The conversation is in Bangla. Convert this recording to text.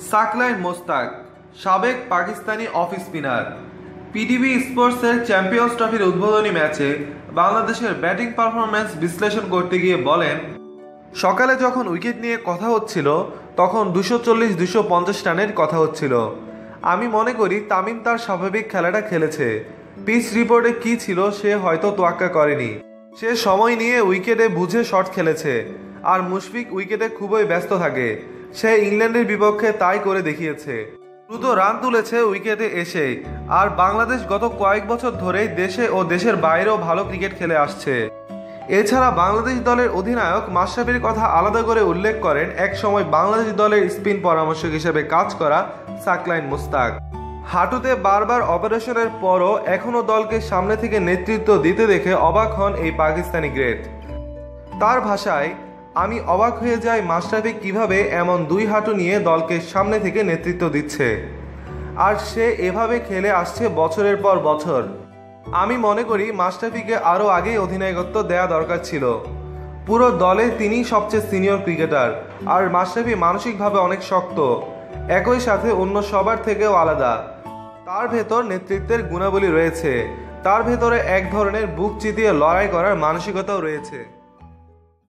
সাকলাইন মোস্তাক, সাবেক পাকিস্তানি অফ স্পিনার। পিডিবি স্পোর্টসের চ্যাম্পিয়ন্স ট্রফির উদ্বোধনী ম্যাচে বাংলাদেশের ব্যাটিং পারফরম্যান্স বিশ্লেষণ করতে গিয়ে বলেন, সকালে যখন উইকেট নিয়ে কথা হচ্ছিল, তখন দুশো চল্লিশ দুশো পঞ্চাশ রানের কথা হচ্ছিল। আমি মনে করি তামিম তার স্বাভাবিক খেলাটা খেলেছে। পিচ রিপোর্টে কি ছিল সে হয়তো তোয়াক্কা করেনি। সে সময় নিয়ে উইকেটে বুঝে শট খেলেছে। আর মুশফিক উইকেটে খুবই ব্যস্ত থাকে। সে ইংল্যান্ডের বিপক্ষে তাই করে দেখিয়েছে। দ্রুত রান তুলেছে উইকেটে এসে। আর বাংলাদেশ গত কয়েক বছর ধরেই দেশে ও দেশের বাইরেও ভালো ক্রিকেট খেলে আসছে। এছাড়া বাংলাদেশ দলের অধিনায়ক মাশরাফির কথা আলাদা করে উল্লেখ করেন এক সময় বাংলাদেশ দলের স্পিন পরামর্শক হিসেবে কাজ করা সাকলাইন মুস্তাক। হাঁটুতে বারবার অপারেশনের পরও এখনও দলকে সামনে থেকে নেতৃত্ব দিতে দেখে অবাক হন এই পাকিস্তানি গ্রেট। তার ভাষায় আমি অবাক হয়ে যাই মাশরাফি কীভাবে এমন দুই হাঁটু নিয়ে দলকে সামনে থেকে নেতৃত্ব দিচ্ছে। আর সে এভাবে খেলে আসছে বছরের পর বছর। আমি মনে করি মাশরাফিকে আরও আগেই অধিনায়কত্ব দেয়া দরকার ছিল। পুরো দলে তিনিই সবচেয়ে সিনিয়র ক্রিকেটার, আর মাশরাফি মানসিকভাবে অনেক শক্ত। একই সাথে অন্য সবার থেকেও আলাদা। তার ভেতর নেতৃত্বের গুণাবলী রয়েছে। তার ভেতরে এক ধরনের বুক চিতিয়ে লড়াই করার মানসিকতাও রয়েছে।